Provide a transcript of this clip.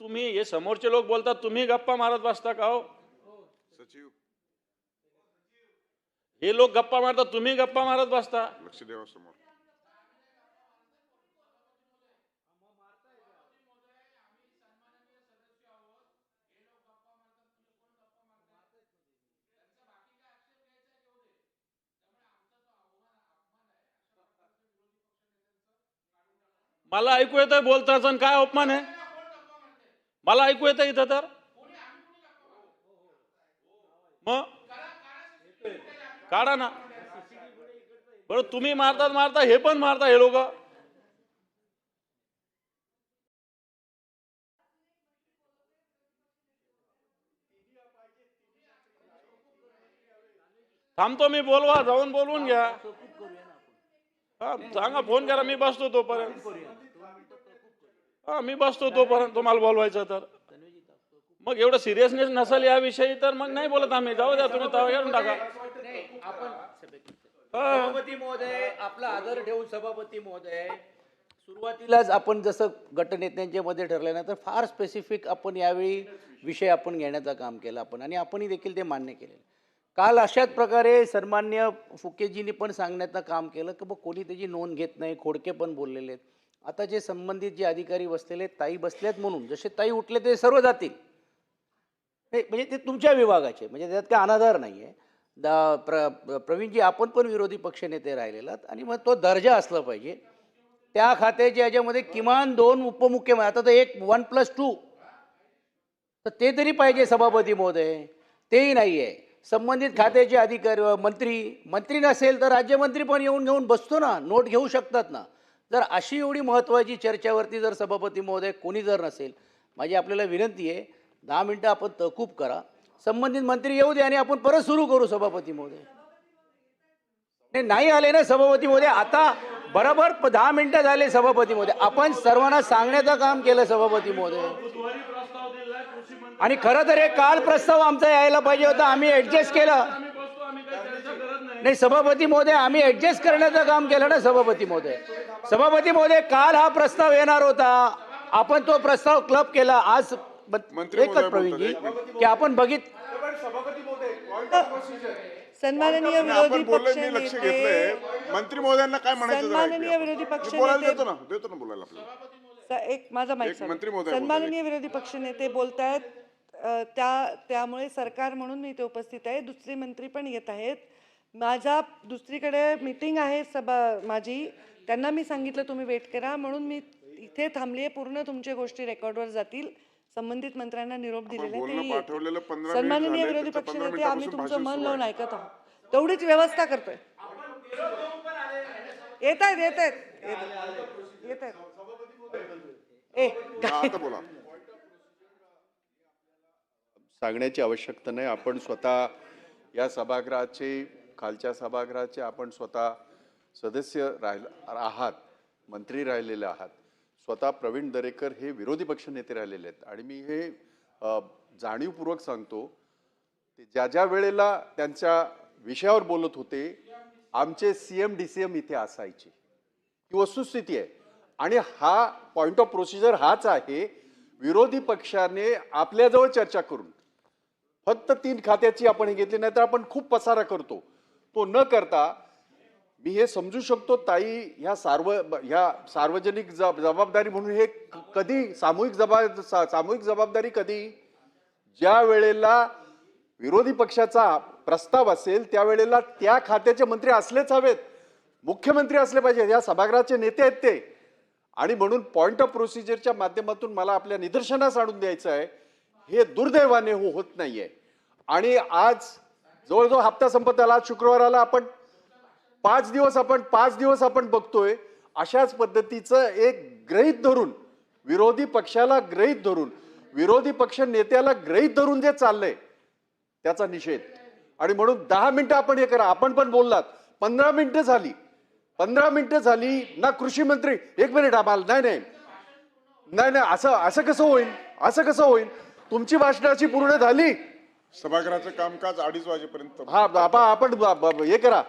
तुम्ही हे समोरचे लोक बोलतात तुम्ही गप्पा मारत बसता का हो? सचिव. हे लोक गप्पा मारतात तुम्ही गप्पा मारत बसता. लक्ष द्यावा समोर. मला ऐकू येतंय बोलताच काय अपमान आहे? मला ऐकू येतं इथं तर? मग? काढा ना. बरं तुम्ही मारतात मारता हे पण मारता हे लोक. थांबतो मी बोलवा जाऊन बोलवून घ्या. हा सांगा फोन करा मी बसतो तोपर्यंत. हा मी बसतो तोपर्यंत तुम्हाला बोलवायचं तर. मग एवढं सिरियसनेस नसेल याविषयी तर मग नाही बोलत आम्ही. जाऊ द्या तुम्ही तवा घेऊन टाका. आपण सभापती महोदय आपला आदर ठेवून सभापती महोदय सुरुवातीलाच आपण जसं गटनेत्यांच्या मध्ये ठरलं ना तर फार स्पेसिफिक आपण यावेळी विषय आपण घेण्याचं काम केलं आपण. आणि आपणही देखील ते मान्य केलेलं काल अशाच प्रकारे सन्मान्य फुकेजींनी पण सांगण्याचं काम केलं की बघ कोणी त्याची नोंद घेत नाही खोडके पण बोललेले आहेत. आता जे संबंधित जे अधिकारी बसलेले ताई बसलेत म्हणून जसे ताई उठले ते सर्व जातील. म्हणजे ते तुमच्या विभागाचे म्हणजे त्यात काय अनाधार नाही आहे दा प्र प्रवीणजी आपण पण विरोधी पक्षनेते राहिलेलात आणि मग तो दर्जा असला पाहिजे. त्या खात्याच्या याच्यामध्ये किमान दोन उपमुख्यमंत्री आता तर एक वन प्लस टू. तर ते तरी पाहिजे सभापती महोदय. तेही नाही आहे संबंधित खात्याचे अधिकारी मंत्री मंत्री नसेल तर राज्यमंत्री पण येऊन घेऊन बसतो ना. नोट घेऊ शकतात ना. जर अशी एवढी महत्त्वाची चर्चावरती जर सभापती महोदय कोणी जर नसेल माझी आपल्याला विनंती आहे दहा मिनटं आपण तहकूब करा. संबंधित मंत्री येऊ दे आणि आपण परत सुरू करू सभापती महोदय. नाही नाही आले ना सभापती महोदय आता बरोबर दहा मिनिटं झाले सभापती महोदय. आपण सर्वांना सांगण्याचं काम केलं सभापती महोदय. आणि खरं तर हे काल प्रस्ताव आमचा यायला पाहिजे होता आम्ही ऍडजस्ट केलं. नाही सभापती महोदय आम्ही ऍडजस्ट करण्याचं काम केलं ना सभापती महोदय. सभापती महोदय काल हा प्रस्ताव येणार होता. आपण तो प्रस्ताव क्लब केला. आज एकच प्रवीणजी की आपण बघित सन्माननीय विरोधी पक्ष नेते मंत्री महोदयांना काय म्हणायचं सन्माननीय विरोधी. पक्ष बोलायला नेते- देतो ना देतो ना बोलायला आपल्याला. स- एक माझा चालू. मंत्री. सन्माननीय विरोधी पक्ष नेते बोलतायत. त्या त्यामुळे सरकार म्हणून मी इथे उपस्थित आहे. दुसरे मंत्री पण येत आहेत. माझा दुसरीकडे मीटिंग आहे सभा माझी. त्यांना मी सांगितलं तुम्ही वेट करा. म्हणून मी इथे थांबली आहे पूर्ण तुमच्या गोष्टी रेकॉर्डवर जातील. संबंधित मंत्र्यांना निरोप दिलेला आहे बोलणं ते येतील. पाठवलेलं 15 मिनिट सन्माननीय विरोधी त्याचं पक्ष 15 नेते आम्ही तुमचं मन लावून. ऐकत आहोत. तेवढीच व्यवस्था करतोय. येत आहेत येत आहेत. येत आहेत. ए आता बोला. सांगण्याची आवश्यकता नाही. आपण स्वतः या सभागृहाचे खालच्या सभागृहाचे आपण स्वतः सदस्य राहिला आहात मंत्री राहिलेले आहात. स्वतः प्रवीण दरेकर हे विरोधी पक्ष नेते राहिलेले आहेत. आणि मी हे जाणीवपूर्वक सांगतो ते ज्या ज्या वेळेला त्यांच्या विषयावर बोलत होते आमचे C M D C M इथे असायचे. ही वस्तुस्थिती आहे. आणि हा पॉईंट ऑफ प्रोसिजर हाच आहे विरोधी पक्षाने आपल्याजवळ चर्चा करून फक्त तीन खात्याची आपण हे घेतली नाही तर आपण खूप पसारा करतो. तो न करता मी हे समजू शकतो ताई ह्या सार्व ह्या सार्वजनिक जबाबदारी म्हणून हे कधी सामूहिक जबा सा- सामूहिक जबाबदारी कधी? ज्या वेळेला विरोधी पक्षाचा प्रस्ताव असेल त्यावेळेला त्या खात्याचे मंत्री असलेच हवेत. मुख्यमंत्री असले पाहिजेत या सभागृहाचे नेते आहेत ते. आणि म्हणून पॉइंट ऑफ प्रोसिजरच्या माध्यमातून मला आपल्या निदर्शनास आणून द्यायचं आहे. हे दुर्दैवाने हो होत नाहीये. आणि आज जवळजवळ हप्ता संपत आला आज शुक्रवाराला आपण पाच दिवस आपण पाच दिवस आपण बघतोय अशाच पद्धतीचं एक ग्रहित धरून विरोधी पक्षाला ग्रहित धरून विरोधी पक्ष नेत्याला ग्रहित धरून जे चाललंय त्याचा निषेध. आणि म्हणून दहा मिनिटं आपण हे करा. आपण पण बोललात. पंधरा मिनिटं झाली. पंधरा मिनिटं झाली ना कृषी मंत्री. एक मिनिट आम्हाला नाही नाही. नाही नाही असं असं कसं होईल? असं कसं होईल? तुमची भाषणाची पूर्ण झाली. सभागृहाचं कामकाज अडीच वाजेपर्यंत. हा बाबा आपण हे करा.